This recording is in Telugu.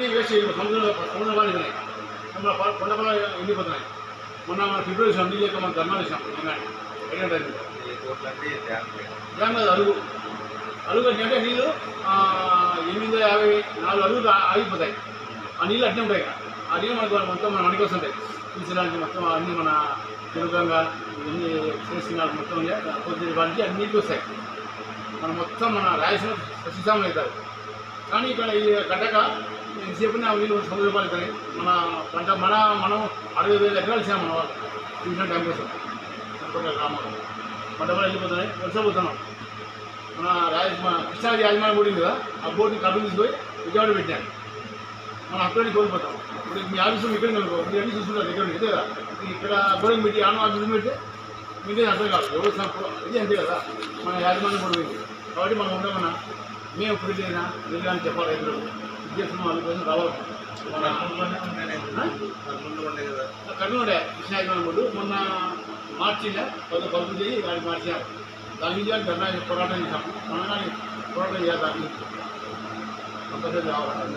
అన్నీ వేస్ట్ చేయడం సముద్రంలో సముద్రం కానీ మన కొండ పొలాలు ఎండిపోతున్నాయి మొన్న మన ఫిబ్రవరి నీళ్ళు లేక మనం వేసాం ఈ కోట్లన్నీ డ్యామ్ కాదు అరుగు. అరుగు అంటే నీళ్ళు ఎనిమిది యాభై నాలుగు అరుగులు ఆ- ఆగిపోతాయి. ఆ నీళ్ళు అట్నే ఉంటాయి. ఆ నీళ్ళు మనకు మొత్తం మన మనకి వస్తుంటాయి. తీసడానికి మొత్తం అన్నీ మన తిరుగంగా ఇవన్నీ చేసినాలు మొత్తం కొద్ది అన్ని నీళ్ళు వస్తాయి. మనం మొత్తం మన రాయలసీమ సస్యశామలు అవుతారు కానీ ఇక్కడ ఈ కట్టక ఎంతసేపు ఆ నీళ్ళు సముద్ర రూపాయలు ఇస్తాయి. మన పంట మన మనం అరవై వేల ఎకరాలు ఇచ్చాం మన వాళ్ళు. చూసిన టైం కోసం. అనుకుంటే గ్రామంలో పంట కూడా వెళ్ళిపోతున్నాయి వర్షపోతున్నాం మన రాజ మన కృష్ణాది యాజమాన్య బోర్డు కదా ఆ బోర్డుని కడుపు తీసుకొని విజయవాడ పెట్టాను మనం అక్కడికి కోల్పోతాం. ఇప్పుడు మీ ఆఫీసు ఇక్కడ కనుకో మీరు అన్ని చూసుకుంటారు ఇక్కడ ఇదే కదా? ఇక్కడ గోడకి పెట్టి ఆన ఆఫీస్ పెట్టి మీకే అర్థం కాదు. ఎవరు ఇది అంతే కదా? మన యాజమాన్య బోర్డు కాబట్టి మనం ఉండమన్నా మేము ఇప్పుడు చేసినా వెళ్ళాలని చెప్పాలి రైతులు ఇది వాళ్ళ కోసం రావాలి మన కర్నూలులోనే బోర్డు మొన్న మార్చిలో కొంత పదుపు చేయి దాన్ని మార్చారు. దాని మీద ధర్నా పోరాటం చేశాము మనం కానీ పోరాటం చేయాలి దాన్ని. కంపల్సరీ రావాలి.